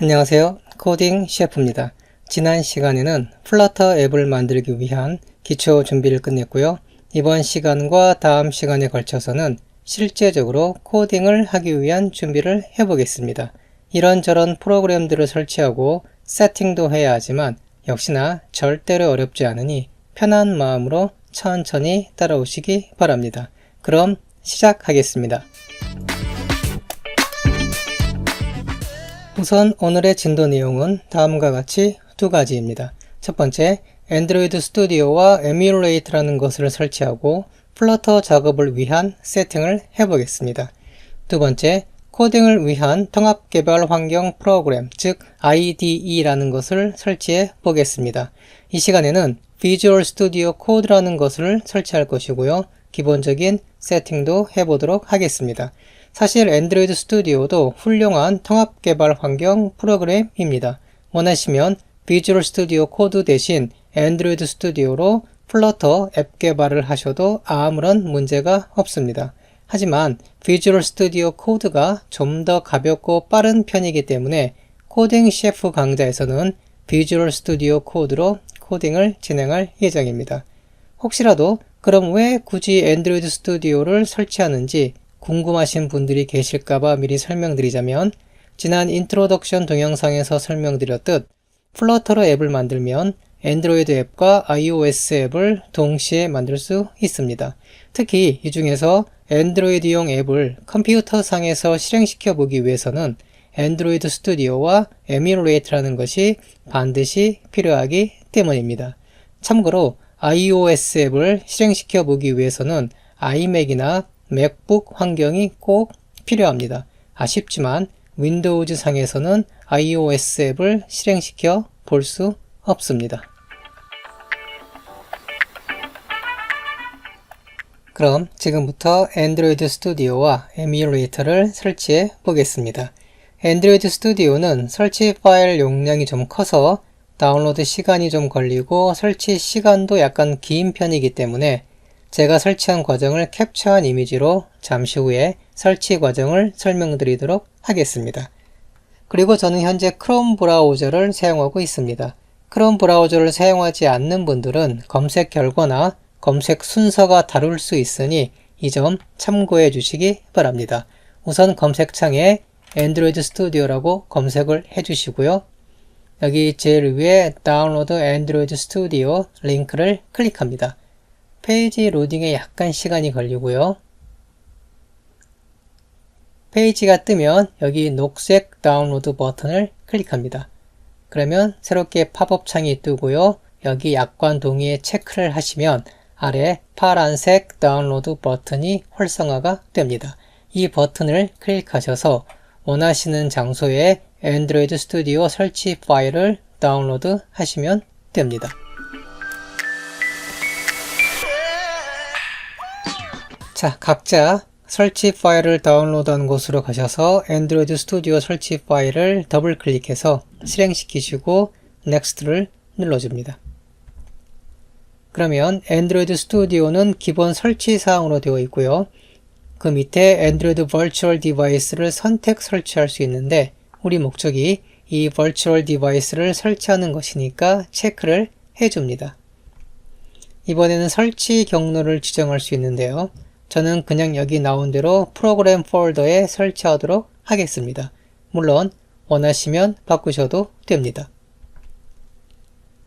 안녕하세요. 코딩 셰프입니다. 지난 시간에는 플러터 앱을 만들기 위한 기초 준비를 끝냈고요. 이번 시간과 다음 시간에 걸쳐서는 실제적으로 코딩을 하기 위한 준비를 해보겠습니다. 이런저런 프로그램들을 설치하고 세팅도 해야 하지만 역시나 절대로 어렵지 않으니 편한 마음으로 천천히 따라오시기 바랍니다. 그럼 시작하겠습니다. 우선 오늘의 진도 내용은 다음과 같이 두 가지입니다. 첫 번째, 안드로이드 스튜디오와 에뮬레이트라는 것을 설치하고 플러터 작업을 위한 세팅을 해보겠습니다. 두 번째, 코딩을 위한 통합 개발 환경 프로그램, 즉 IDE라는 것을 설치해 보겠습니다. 이 시간에는 비주얼 스튜디오 코드라는 것을 설치할 것이고요. 기본적인 세팅도 해보도록 하겠습니다. 사실 안드로이드 스튜디오도 훌륭한 통합 개발 환경 프로그램입니다. 원하시면 비주얼 스튜디오 코드 대신 안드로이드 스튜디오로 플러터 앱 개발을 하셔도 아무런 문제가 없습니다. 하지만 비주얼 스튜디오 코드가 좀 더 가볍고 빠른 편이기 때문에 코딩 셰프 강좌에서는 비주얼 스튜디오 코드로 코딩을 진행할 예정입니다. 혹시라도 그럼 왜 굳이 안드로이드 스튜디오를 설치하는지 궁금하신 분들이 계실까봐 미리 설명드리자면 지난 인트로덕션 동영상에서 설명드렸듯 플러터로 앱을 만들면 안드로이드 앱과 iOS 앱을 동시에 만들 수 있습니다. 특히 이 중에서 안드로이드용 앱을 컴퓨터 상에서 실행시켜 보기 위해서는 안드로이드 스튜디오와 에뮬레이트라는 것이 반드시 필요하기 때문입니다. 참고로 iOS 앱을 실행시켜 보기 위해서는 iMac이나 맥북 환경이 꼭 필요합니다. 아쉽지만 윈도우즈 상에서는 iOS 앱을 실행시켜 볼 수 없습니다. 그럼 지금부터 안드로이드 스튜디오와 에뮬레이터를 설치해 보겠습니다. 안드로이드 스튜디오는 설치 파일 용량이 좀 커서 다운로드 시간이 좀 걸리고 설치 시간도 약간 긴 편이기 때문에 제가 설치한 과정을 캡처한 이미지로 잠시 후에 설치 과정을 설명드리도록 하겠습니다. 그리고 저는 현재 크롬 브라우저를 사용하고 있습니다. 크롬 브라우저를 사용하지 않는 분들은 검색 결과나 검색 순서가 다를 수 있으니 이 점 참고해 주시기 바랍니다. 우선 검색창에 안드로이드 스튜디오라고 검색을 해 주시고요. 여기 제일 위에 다운로드 안드로이드 스튜디오 링크를 클릭합니다. 페이지 로딩에 약간 시간이 걸리고요. 페이지가 뜨면 여기 녹색 다운로드 버튼을 클릭합니다. 그러면 새롭게 팝업 창이 뜨고요. 여기 약관 동의에 체크를 하시면 아래 파란색 다운로드 버튼이 활성화가 됩니다. 이 버튼을 클릭하셔서 원하시는 장소에 안드로이드 스튜디오 설치 파일을 다운로드 하시면 됩니다. 자, 각자 설치 파일을 다운로드한 곳으로 가셔서 안드로이드 스튜디오 설치 파일을 더블 클릭해서 실행시키시고 넥스트를 눌러줍니다. 그러면 안드로이드 스튜디오는 기본 설치 사항으로 되어 있고요. 그 밑에 안드로이드 버추얼 디바이스를 선택 설치할 수 있는데 우리 목적이 이 버추얼 디바이스를 설치하는 것이니까 체크를 해줍니다. 이번에는 설치 경로를 지정할 수 있는데요. 저는 그냥 여기 나온 대로 프로그램 폴더에 설치하도록 하겠습니다. 물론 원하시면 바꾸셔도 됩니다.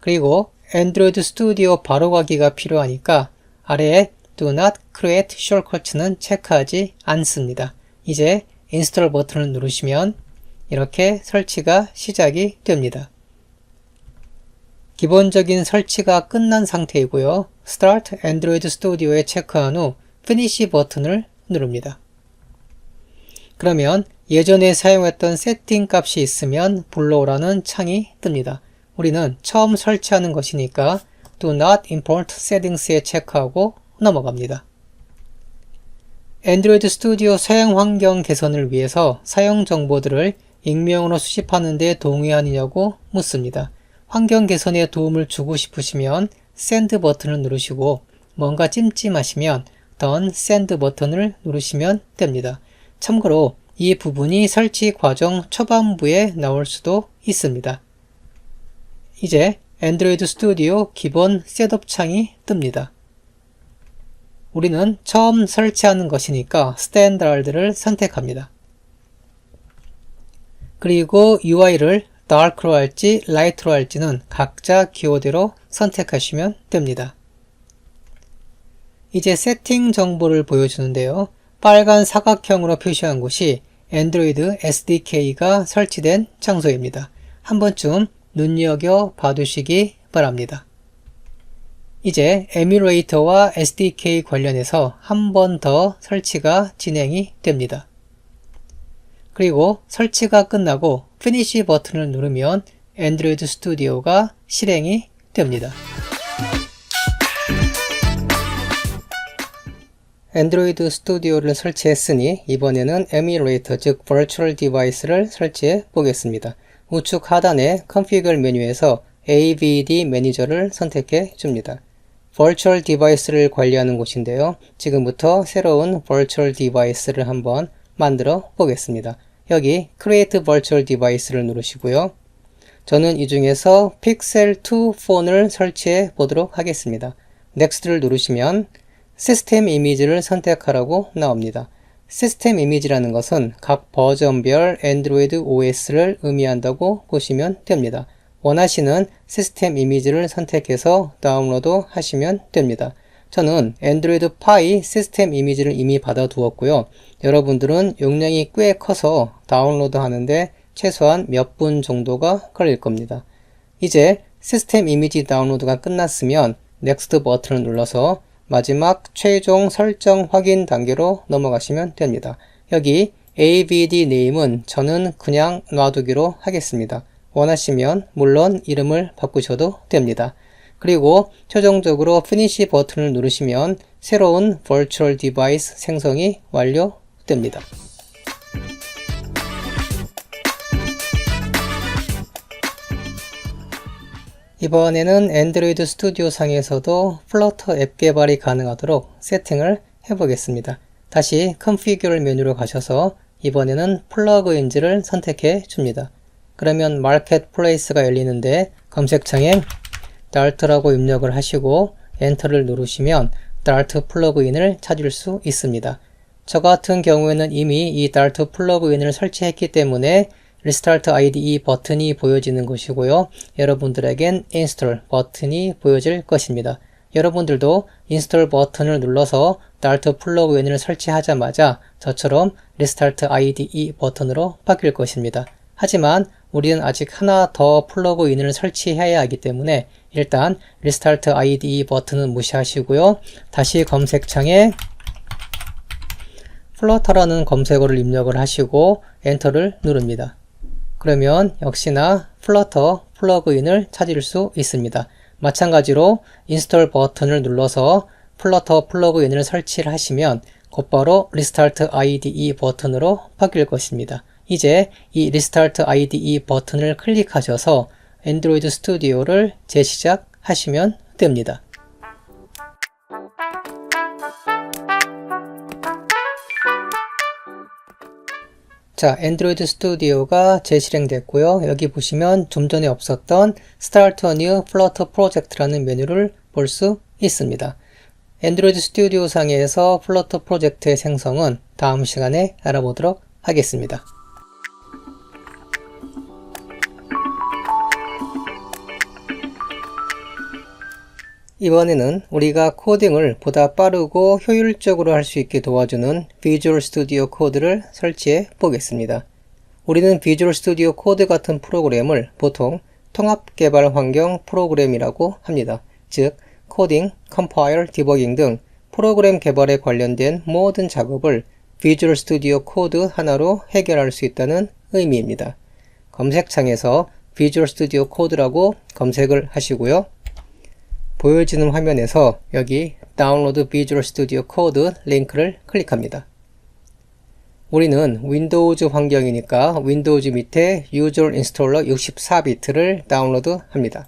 그리고 안드로이드 스튜디오 바로가기가 필요하니까 아래에 Do not create shortcuts는 체크하지 않습니다. 이제 인스톨 버튼을 누르시면 이렇게 설치가 시작이 됩니다. 기본적인 설치가 끝난 상태이고요. Start Android Studio에 체크한 후 Finish 버튼을 누릅니다. 그러면 예전에 사용했던 세팅 값이 있으면 불러오라는 창이 뜹니다. 우리는 처음 설치하는 것이니까 Do not import settings에 체크하고 넘어갑니다. 안드로이드 스튜디오 사용 환경 개선을 위해서 사용 정보들을 익명으로 수집하는 데 동의하느냐고 묻습니다. 환경 개선에 도움을 주고 싶으시면 샌드 버튼을 누르시고 뭔가 찜찜하시면 던 샌드 버튼을 누르시면 됩니다. 참고로 이 부분이 설치 과정 초반부에 나올 수도 있습니다. 이제 안드로이드 스튜디오 기본 셋업 창이 뜹니다. 우리는 처음 설치하는 것이니까 스탠다드를 선택합니다. 그리고 UI를 다크로 할지 라이트로 할지는 각자 기호대로 선택하시면 됩니다. 이제 세팅 정보를 보여주는데요. 빨간 사각형으로 표시한 곳이 안드로이드 SDK가 설치된 장소입니다. 한 번쯤 눈여겨 봐두시기 바랍니다. 이제 에뮬레이터와 SDK 관련해서 한 번 더 설치가 진행이 됩니다. 그리고 설치가 끝나고 피니시 버튼을 누르면 안드로이드 스튜디오가 실행이 됩니다. 안드로이드 스튜디오를 설치했으니 이번에는 에뮬레이터 즉 버추얼 디바이스를 설치해 보겠습니다. 우측 하단의 컨피그 메뉴에서 AVD 매니저를 선택해 줍니다. 버추얼 디바이스를 관리하는 곳인데요. 지금부터 새로운 버추얼 디바이스를 한번 만들어 보겠습니다. 여기 Create Virtual Device를 누르시고요. 저는 이 중에서 픽셀 2 폰을 설치해 보도록 하겠습니다. Next를 누르시면 시스템 이미지를 선택하라고 나옵니다. 시스템 이미지라는 것은 각 버전별 안드로이드 OS를 의미한다고 보시면 됩니다. 원하시는 시스템 이미지를 선택해서 다운로드 하시면 됩니다. 저는 안드로이드 파이 시스템 이미지를 이미 받아 두었고요. 여러분들은 용량이 꽤 커서 다운로드 하는데 최소한 몇 분 정도가 걸릴 겁니다. 이제 시스템 이미지 다운로드가 끝났으면 넥스트 버튼을 눌러서 마지막 최종 설정 확인 단계로 넘어가시면 됩니다. 여기 AVD 네임은 저는 그냥 놔두기로 하겠습니다. 원하시면 물론 이름을 바꾸셔도 됩니다. 그리고 최종적으로 피니시 버튼을 누르시면 새로운 버추얼 디바이스 생성이 완료됩니다. 이번에는 안드로이드 스튜디오 상에서도 플러터 앱 개발이 가능하도록 세팅을 해보겠습니다. 다시 컨피규어 메뉴로 가셔서 이번에는 플러그인즈를 선택해 줍니다. 그러면 마켓 플레이스가 열리는데 검색창에 달트라고 입력을 하시고 엔터를 누르시면 달트 플러그인을 찾을 수 있습니다. 저 같은 경우에는 이미 이 달트 플러그인을 설치했기 때문에 리스타트 IDE 버튼이 보여지는 것이고요. 여러분들에겐 인스톨 버튼이 보여질 것입니다. 여러분들도 인스톨 버튼을 눌러서 달트 플러그인을 설치하자마자 저처럼 리스타트 IDE 버튼으로 바뀔 것입니다. 하지만 우리는 아직 하나 더 플러그인을 설치해야 하기 때문에 일단 리스타트 IDE 버튼은 무시하시고요. 다시 검색창에 플러터라는 검색어를 입력을 하시고 엔터를 누릅니다. 그러면 역시나 플러터 플러그인을 찾을 수 있습니다. 마찬가지로 인스톨 버튼을 눌러서 플러터 플러그인을 설치를 하시면 곧바로 리스타트 IDE 버튼으로 바뀔 것입니다. 이제 이 리스타트 IDE 버튼을 클릭하셔서 안드로이드 스튜디오를 재시작하시면 됩니다. 자, 안드로이드 스튜디오가 재실행됐고요. 여기 보시면 좀 전에 없었던 Start a New Flutter Project라는 메뉴를 볼 수 있습니다. 안드로이드 스튜디오 상에서 플러터 프로젝트의 생성은 다음 시간에 알아보도록 하겠습니다. 이번에는 우리가 코딩을 보다 빠르고 효율적으로 할 수 있게 도와주는 비주얼 스튜디오 코드를 설치해 보겠습니다. 우리는 비주얼 스튜디오 코드 같은 프로그램을 보통 통합 개발 환경 프로그램이라고 합니다. 즉, 코딩, 컴파일, 디버깅 등 프로그램 개발에 관련된 모든 작업을 비주얼 스튜디오 코드 하나로 해결할 수 있다는 의미입니다. 검색창에서 비주얼 스튜디오 코드라고 검색을 하시고요. 보여지는 화면에서 여기 다운로드 비주얼 스튜디오 코드 링크를 클릭합니다. 우리는 윈도우즈 환경이니까 윈도우즈 밑에 유저 인스톨러 64비트를 다운로드 합니다.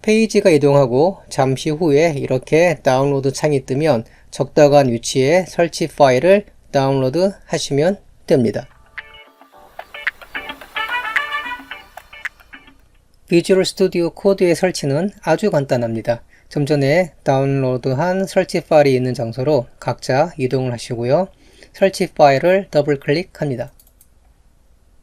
페이지가 이동하고 잠시 후에 이렇게 다운로드 창이 뜨면 적당한 위치에 설치 파일을 다운로드 하시면 됩니다. 비주얼 스튜디오 코드의 설치는 아주 간단합니다. 좀 전에 다운로드한 설치 파일이 있는 장소로 각자 이동을 하시고요. 설치 파일을 더블 클릭합니다.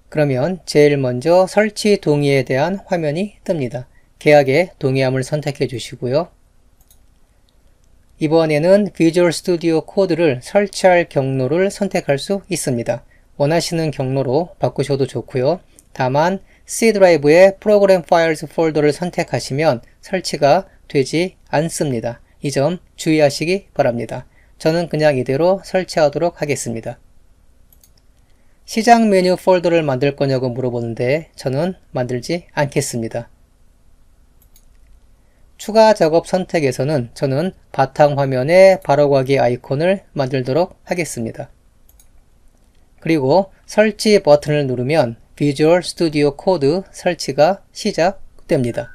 그러면 제일 먼저 설치 동의에 대한 화면이 뜹니다. 계약에 동의함을 선택해 주시고요. 이번에는 비주얼 스튜디오 코드를 설치할 경로를 선택할 수 있습니다. 원하시는 경로로 바꾸셔도 좋고요. 다만 C 드라이브의 프로그램 파일즈 폴더를 선택하시면 설치가 되지 않습니다. 이 점 주의하시기 바랍니다. 저는 그냥 이대로 설치하도록 하겠습니다. 시작 메뉴 폴더를 만들 거냐고 물어보는데 저는 만들지 않겠습니다. 추가 작업 선택에서는 저는 바탕 화면에 바로가기 아이콘을 만들도록 하겠습니다. 그리고 설치 버튼을 누르면 비주얼 스튜디오 코드 설치가 시작됩니다.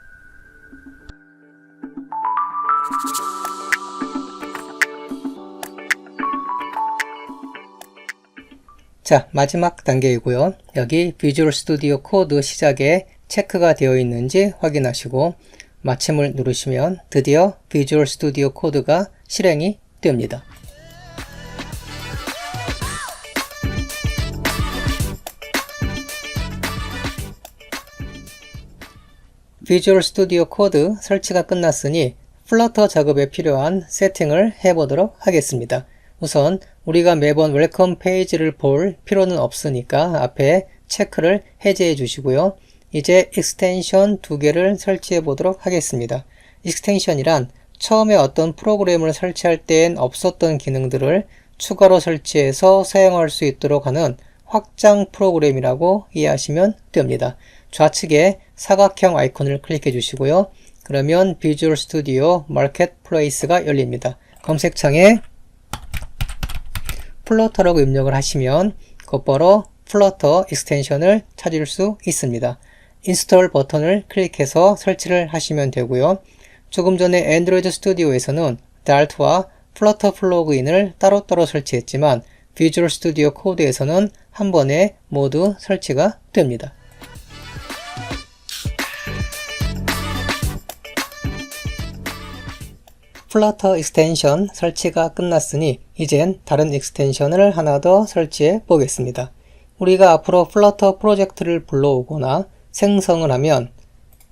자, 마지막 단계이고요. 여기 비주얼 스튜디오 코드 시작에 체크가 되어 있는지 확인하시고 마침을 누르시면 드디어 비주얼 스튜디오 코드가 실행이 됩니다. 비주얼 스튜디오 코드 설치가 끝났으니 플러터 작업에 필요한 세팅을 해보도록 하겠습니다. 우선 우리가 매번 웰컴 페이지를 볼 필요는 없으니까 앞에 체크를 해제해 주시고요. 이제 익스텐션 두 개를 설치해 보도록 하겠습니다. 익스텐션이란 처음에 어떤 프로그램을 설치할 땐 없었던 기능들을 추가로 설치해서 사용할 수 있도록 하는 확장 프로그램이라고 이해하시면 됩니다. 좌측에 사각형 아이콘을 클릭해 주시고요. 그러면 비주얼 스튜디오 마켓플레이스가 열립니다. 검색창에 플러터라고 입력을 하시면 곧바로 플러터 익스텐션을 찾을 수 있습니다. 인스톨 버튼을 클릭해서 설치를 하시면 되고요. 조금 전에 안드로이드 스튜디오에서는 달트와 플러터 플러그인을 따로따로 설치했지만 비주얼 스튜디오 코드에서는 한 번에 모두 설치가 됩니다. 플러터 익스텐션 설치가 끝났으니 이젠 다른 익스텐션을 하나 더 설치해 보겠습니다. 우리가 앞으로 플러터 프로젝트를 불러오거나 생성을 하면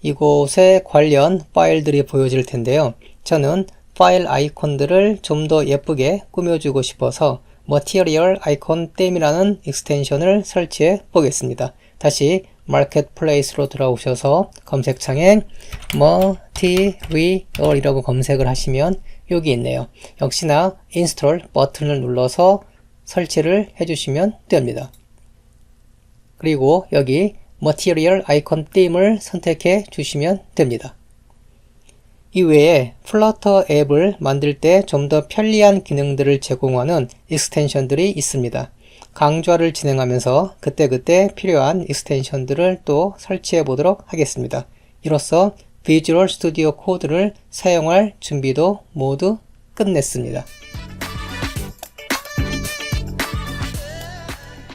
이곳에 관련 파일들이 보여질 텐데요. 저는 파일 아이콘들을 좀 더 예쁘게 꾸며주고 싶어서 Material Icon Theme이라는 익스텐션을 설치해 보겠습니다. 다시 마켓플레이스로 들어오셔서 검색창에 Material이라고 검색을 하시면 여기 있네요. 역시나 인스톨 버튼을 눌러서 설치를 해주시면 됩니다. 그리고 여기 Material Icon Theme을 선택해 주시면 됩니다. 이외에 플러터 앱을 만들 때 좀 더 편리한 기능들을 제공하는 익스텐션들이 있습니다. 강좌를 진행하면서 그때그때 필요한 익스텐션들을 또 설치해 보도록 하겠습니다. 이로써 비주얼 스튜디오 코드를 사용할 준비도 모두 끝냈습니다.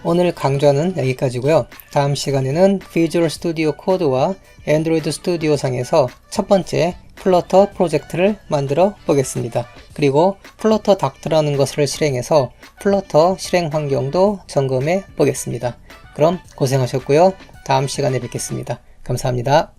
오늘 강좌는 여기까지고요. 다음 시간에는 비주얼 스튜디오 코드와 안드로이드 스튜디오 상에서 첫 번째 플러터 프로젝트를 만들어 보겠습니다. 그리고 플러터 닥터라는 것을 실행해서 플러터 실행 환경도 점검해 보겠습니다. 그럼 고생하셨고요. 다음 시간에 뵙겠습니다. 감사합니다.